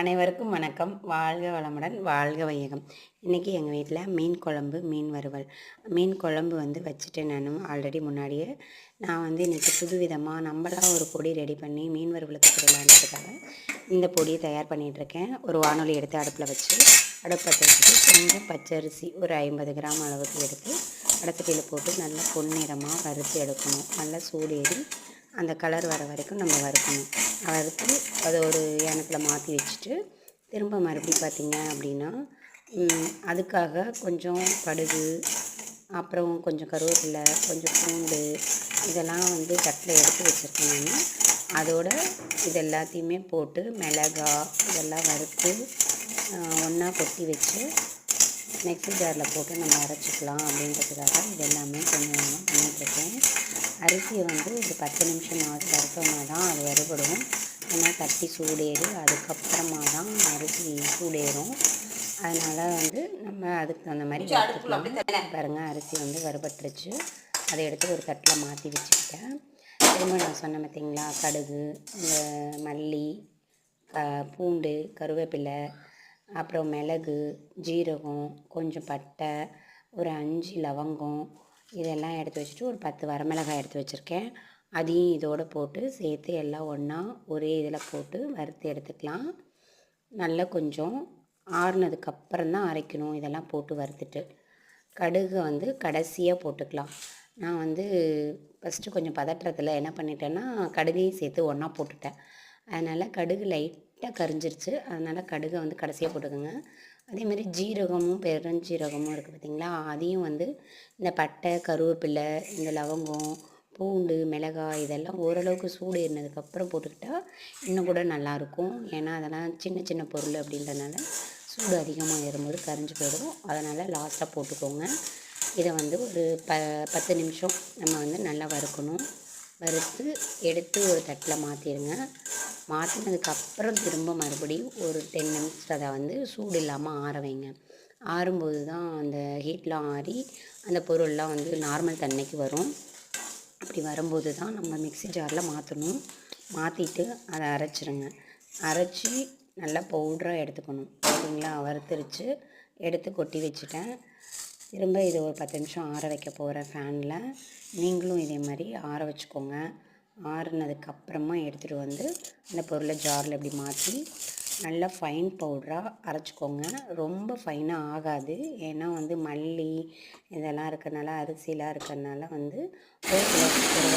அனைவருக்கும் வணக்கம். வாழ்க வளமுடன் வாழ்க வையகம். இன்றைக்கி எங்கள் வீட்டில் மீன் குழம்பு மீன் வறுவல். மீன் குழம்பு வந்து வச்சுட்டேன் நான். ஆல்ரெடி முன்னாடியே நான் வந்து இன்றைக்கி புதுவிதமாக நம்மளாக ஒரு பொடி ரெடி பண்ணி மீன் வறுவலுக்கு சொல்லலான்றதுக்காக இந்த பொடியை தயார் பண்ணிகிட்ருக்கேன் ஒரு வானொலி எடுத்து அடுப்பில் வச்சு அடுப்பை வச்சுட்டு கொஞ்சம் பச்சரிசி ஒரு ஐம்பது கிராம் அளவுக்கு எடுத்து அடுத்தட்டியில் போட்டு நல்லா பொன்னிறமாக வறுத்து எடுக்கணும். நல்லா சூடு ஏறி அந்த கலர் வர வரைக்கும் நம்ம வறுக்கணும். வறுத்து அதை ஒரு ஏனத்தில் மாற்றி வச்சுட்டு திரும்ப மறுபடியும் பார்த்திங்க அப்படின்னா அதுக்காக கொஞ்சம் கடுகு அப்புறம் கொஞ்சம் கருவேப்பிலை கொஞ்சம் பூண்டு இதெல்லாம் வந்து தட்டில் எடுத்து வச்சுருக்கேன் அதோட இது எல்லாத்தையுமே போட்டு மிளகா இதெல்லாம் வறுத்து ஒன்றா கொட்டி வச்சு மிக்ஸி ஜாரில் போட்டு நம்ம அரைச்சிக்கலாம் அப்படின்றதுக்காக இது எல்லாமே கொஞ்சம் கொஞ்சமாக பண்ணிகிட்ருக்கேன். அரிசியை வந்து ஒரு பத்து நிமிஷமாவது வறுத்தோம்னா தான் அது வறுபடும். ஏன்னா தட்டி சூடேறி அதுக்கப்புறமா தான் அரிசி சூடேறும். அதனால் வந்து நம்ம அதுக்கு தகுந்த மாதிரி வறுத்துக்கலாம். பாருங்கள் அரிசி வந்து வறுபட்டுருச்சு. அதை எடுத்து ஒரு தட்டில் மாற்றி வச்சுக்கிட்டேன். திரும்ப நான் சொன்னேன் பார்த்தீங்களா? கடுகு இந்த மல்லி பூண்டு கருவேப்பிலை அப்புறம் மிளகு ஜீரகம் கொஞ்சம் பட்டை ஒரு அஞ்சு லவங்கம் இதெல்லாம் எடுத்து வச்சுட்டு ஒரு பத்து வரமிளகாய் எடுத்து வச்சுருக்கேன். அதையும் இதோடு போட்டு சேர்த்து எல்லாம் ஒன்றா ஒரே இதில் போட்டு வறுத்து எடுத்துக்கலாம். நல்லா கொஞ்சம் ஆறுனதுக்கப்புறம் தான் அரைக்கணும் இதெல்லாம் போட்டு வறுத்துட்டு. கடுகு வந்து கடைசியாக போட்டுக்கலாம். நான் வந்து ஃபஸ்ட்டு கொஞ்சம் பதற்றத்தில் என்ன பண்ணிட்டேன்னா கடுகையும் சேர்த்து ஒன்றா போட்டுட்டேன். அதனால் கடுகு லைட் லைட்டாக கரிஞ்சிருச்சு. அதனால் கடுகை வந்து கடைசியாக போட்டுக்கோங்க. அதேமாதிரி ஜீரகமும் பெருஞ்சீரகமும் இருக்குது பார்த்திங்களா அதையும் வந்து இந்த பட்டை கருவேப்பிலை இந்த லவங்கம் பூண்டு மிளகாய் இதெல்லாம் ஓரளவுக்கு சூடு ஏறினதுக்கப்புறம் போட்டுக்கிட்டால் இன்னும் கூட நல்லாயிருக்கும் ஏன்னா அதெல்லாம் சின்ன சின்ன பொருள் அப்படின்றனால சூடு அதிகமாக ஏறும்போது கரைஞ்சி போயிடும். அதனால் லாஸ்ட்டாக போட்டுக்கோங்க. இதை வந்து ஒரு ப பத்து நிமிஷம் நம்ம வந்து நல்லா வறுக்கணும். வறுத்து எடுத்து ஒரு தட்டில் மாற்றிடுங்க. மாற்றினதுக்கப்புறம் திரும்ப மறுபடியும் ஒரு டென் மினிட்ஸ் அதை வந்து சூடு இல்லாமல் ஆற வைங்க. ஆறும்போது தான் அந்த ஹீட்லாம் ஆறி அந்த பொருள்லாம் வந்து நார்மல் தன்மைக்கு வரும். அப்படி வரும்போது தான் நம்ம மிக்ஸி ஜாரில் மாற்றணும். மாற்றிட்டு அதை அரைச்சிருங்க. அரைச்சி நல்லா பவுட்ராக எடுத்துக்கணும். சரிங்களா? வறுத்துருச்சு. எடுத்து கொட்டி வச்சுட்டேன். திரும்ப இது ஒரு பத்து நிமிஷம் ஆற வைக்க போகிற ஃபேனில் நீங்களும் இதே மாதிரி ஆற வச்சுக்கோங்க. ஆறுனதுக்கப்புறமா எடுத்துகிட்டு வந்து அந்த பொருளை ஜாரில் இப்படி மாற்றி நல்லா ஃபைன் பவுடராக அரைச்சிக்கோங்க. ரொம்ப ஃபைனாக ஆகாது. ஏன்னா வந்து மல்லி இதெல்லாம் இருக்கிறனால அரிசிலாம் இருக்கறனால வந்து ஒரு